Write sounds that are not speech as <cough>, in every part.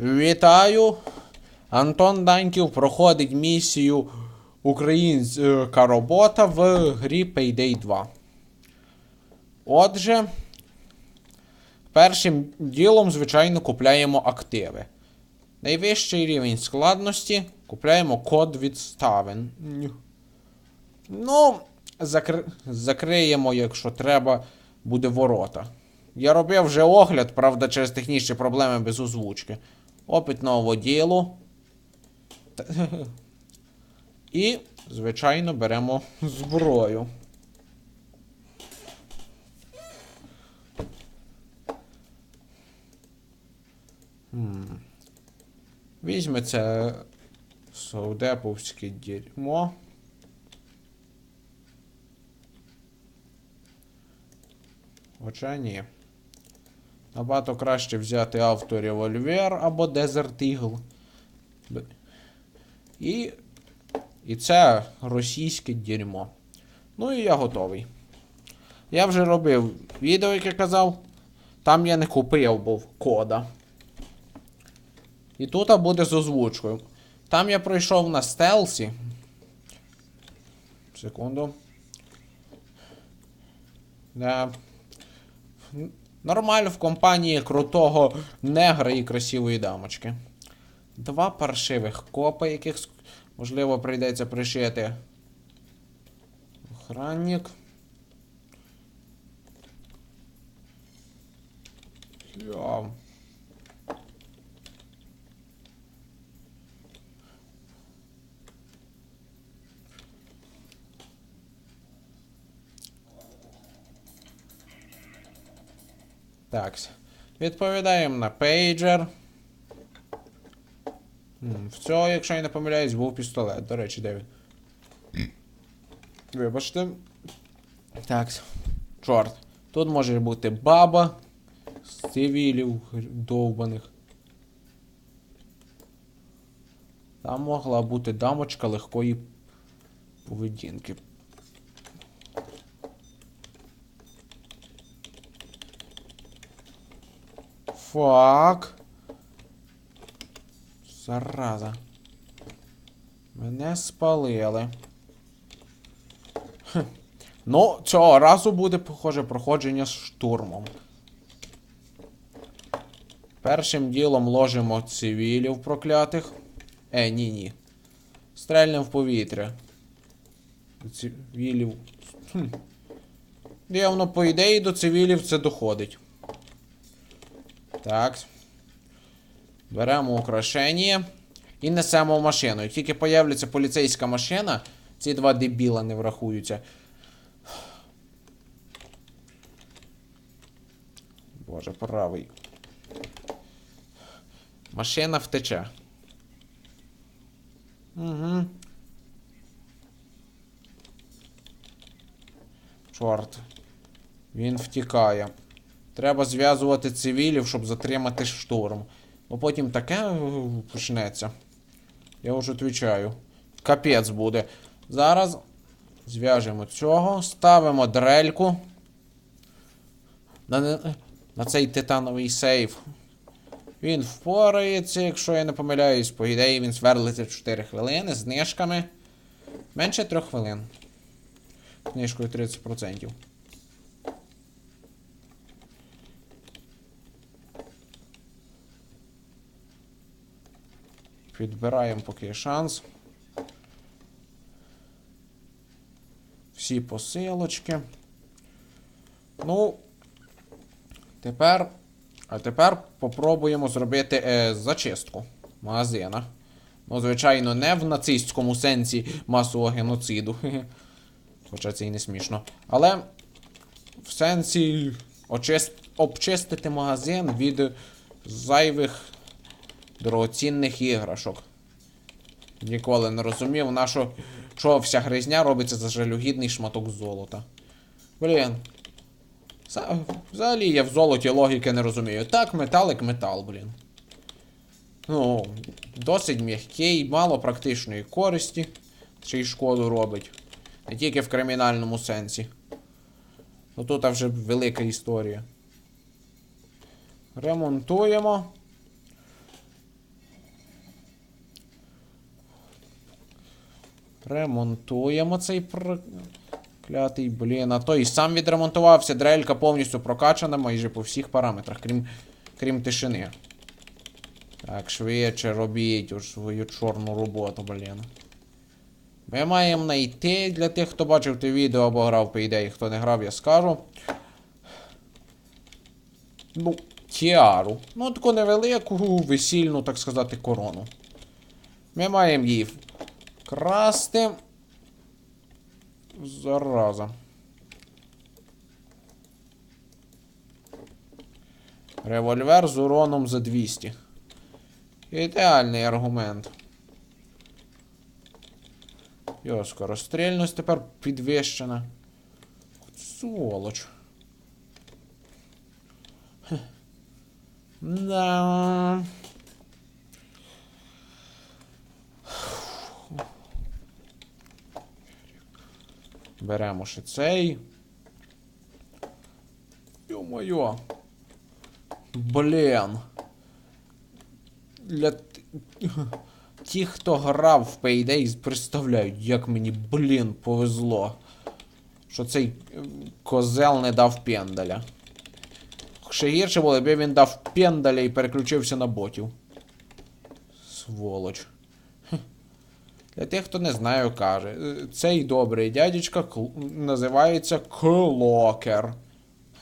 Вітаю! Антон Даньків проходить місію Українська робота в грі Payday 2. Отже, першим ділом, звичайно, купляємо активи. Найвищий рівень складності купляємо код відставин. Ну, закр... закриємо, якщо треба, буде ворота. Я робив вже огляд, правда, через технічні проблеми без озвучки. Опит нового ділу. <laughs> І, звичайно, беремо зброю. Візьме це совдеповське дерьмо. Хоча ні. Набагато краще взяти авторевольвер або Desert Eagle. І. І це російське дерьмо. Ну і я готовий. Я вже робив відео, яке казав. Там я не купив був кода. І тут буде з озвучкою. Там я пройшов на стелсі. Секунду. Да. Нормально в компанії крутого негра і красивої дамочки. Два паршивих копа, яких можливо прийдеться пришити. Охранник. Я. Так. Відповідаємо на пейджер. В цього, якщо я не помиляюсь, був пістолет. До речі, де він? Вибачте. Так. Чорт. Тут може бути баба з цивілів довбаних. Там могла бути дамочка легкої поведінки. Фак. Зараза. Мене спалили. Хм. Ну, цього разу буде, похоже, проходження з штурмом. Першим ділом ложимо цивілів проклятих. Е, ні, ні. Стрельнем в повітря. Цивілів. Хм. Дивно, по ідеї, до цивілів це доходить. Так. Беремо украшення і несемо в машину. Як тільки появляться поліцейська машина, ці два дебіла не врахуються. Боже, правий. Машина втече. Угу. Чорт. Він втікає. Треба зв'язувати цивілів, щоб затримати штурм. Бо потім таке е, почнеться. Я вже відвічаю. Капець буде. Зараз зв'яжемо цього, ставимо дрельку на, на цей титановий сейф. Він впорається, якщо я не помиляюсь, по ідеї він сверлиться 4 хвилини з знижками. Менше 3 хвилин. Знижкою 30%. Підбираємо поки шанс. Всі посилочки. Ну, тепер. А тепер попробуємо зробити е, зачистку магазина. Ну, звичайно, не в нацистському сенсі масового геноциду. <laughs> Хоча це і не смішно. Але в сенсі очист... обчистити магазин від зайвих дорогоцінних іграшок. Ніколи не розумів, на що, що вся гризня робиться за жалюгідний шматок золота. Блін. Взагалі я в золоті логіки не розумію. Так, металик метал, блін. Ну, досить м'який, мало практичної користі, ще й шкоду робить. Не тільки в кримінальному сенсі. Ну тут вже велика історія. Ремонтуємо. Ремонтуємо цей проклятий, блін. А той сам відремонтувався, дрелька повністю прокачана майже по всіх параметрах, крім, крім тишини. Так, швидше робіть у свою чорну роботу, блін. Ми маємо знайти для тих, хто бачив те відео або грав по ідеї, хто не грав, я скажу. Ну, тіару. Ну, таку невелику весільну, так сказати, корону. Ми маємо її красти. Зараза. Револьвер з уроном за 200. Ідеальний аргумент. Йо, скорострільність тепер підвищена. Сволоч. Да. Беремо ще цей. Йо-моє. Блін. Для ті, хто грав в Payday, представляють, як мені, блін, повезло. Що цей е, козел не дав пендаля. Ще гірше було, якби він дав пендаля і переключився на ботів. Сволоч. Для тих, хто не знає, каже. е, Цей добрий дядечка називається Клокер.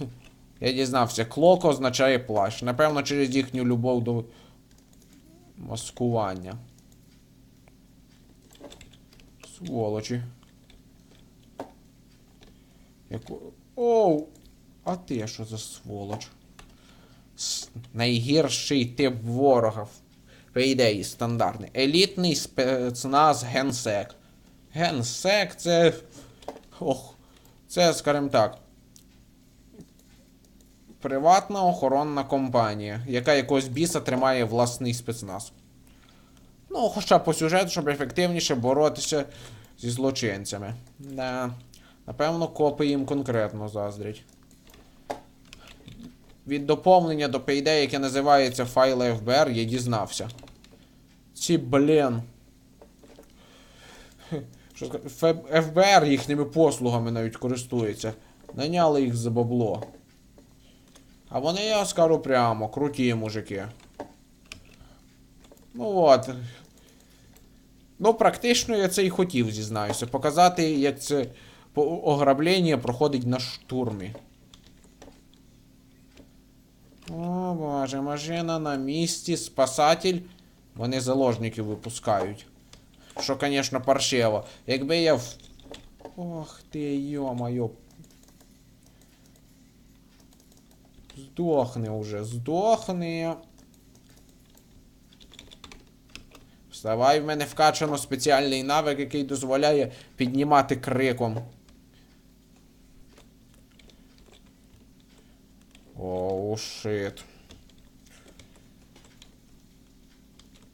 <laughs> Я дізнався, клок означає плащ. Напевно, через їхню любов до маскування. Сволочі. Яку... Оу! А ти що за сволоч? С- Найгірший тип ворога. Ідеї стандартний. Елітний спецназ генсек. Генсек це. Ох. Це, скажімо так. Приватна охоронна компанія, яка якогось біса тримає власний спецназ. Ну, хоча по сюжету, щоб ефективніше боротися зі злочинцями. Да. Напевно, копи їм конкретно заздрять. Від доповнення до Payday, яке називається файли ФБР, я дізнався. Ці, блін. ФБР їхніми послугами навіть користується. Наняли їх за бабло. А вони, я скажу прямо, круті мужики. Ну от. Ну, практично я це і хотів, зізнаюся. Показати, як це ограблення проходить на штурмі. О, боже, машина на місці, спасатель. Вони заложників випускають. Що, звісно, паршиво. Якби я в. Ох ти, йо-моє. Здохни уже, здохни. Вставай, в мене вкачано спеціальний навик, який дозволяє піднімати криком. Оу, шит.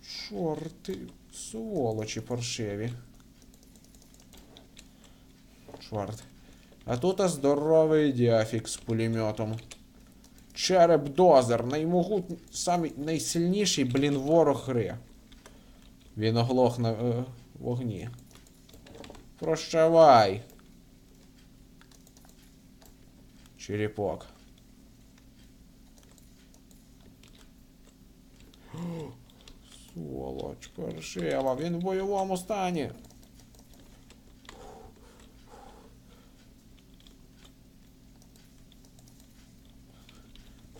Чорти, сволочі паршиві. Чорт. А тут а здоровий діафік з пулеметом. Череп дозер, наймогут... самий найсильніший, блін, ворог гри. Він оглох на е, вогні. Прощавай. Черепок. Сволоч, паршива, він в бойовому стані.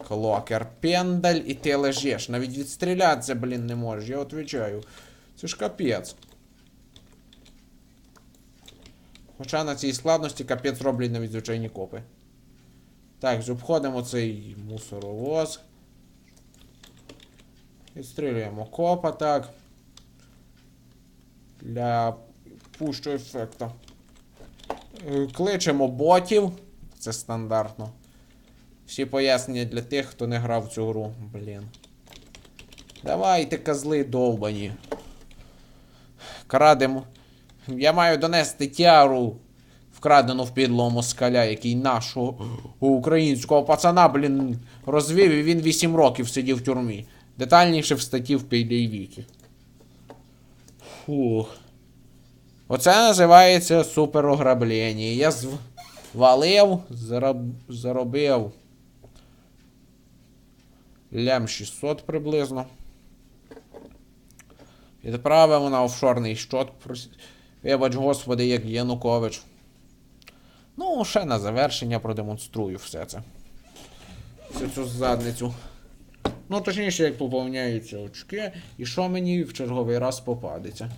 Клокер, пендаль і ти лежиш. Навіть відстрілятися, блін, не можеш, я отвечаю. Це ж капець. Хоча на цій складності капець роблять навіть звичайні копи. Так, обходимо цей мусоровоз. Відстрілюємо копа, так. Для пущого ефекту. Е, Кличемо ботів. Це стандартно. Всі пояснення для тих, хто не грав в цю гру. Блін. Давайте, козли довбані. Крадемо. Я маю донести тяру, вкрадену в підлого москаля, який нашого українського пацана, блін, розвів, і він 8 років сидів в тюрмі. Детальніше в статті в Payday Фух. Оце називається суперограблення. Я звалив, зароб... заробив. Лям 600 приблизно. Відправив на офшорний щот. Вибач, господи, як Янукович. Ну, ще на завершення продемонструю все це. Всю цю задницю. Ну, точніше, як поповняються очки, і що мені в черговий раз попадеться.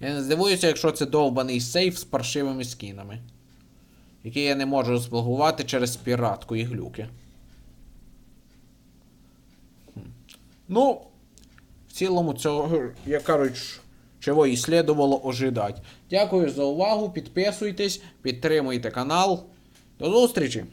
Я не здивуюся, якщо це довбаний сейф з паршивими скінами, який я не можу розблокувати через піратку і глюки. Ну, в цілому цього, як кажуть, чого і слідувало ожидати. Дякую за увагу, підписуйтесь, підтримуйте канал. До зустрічі!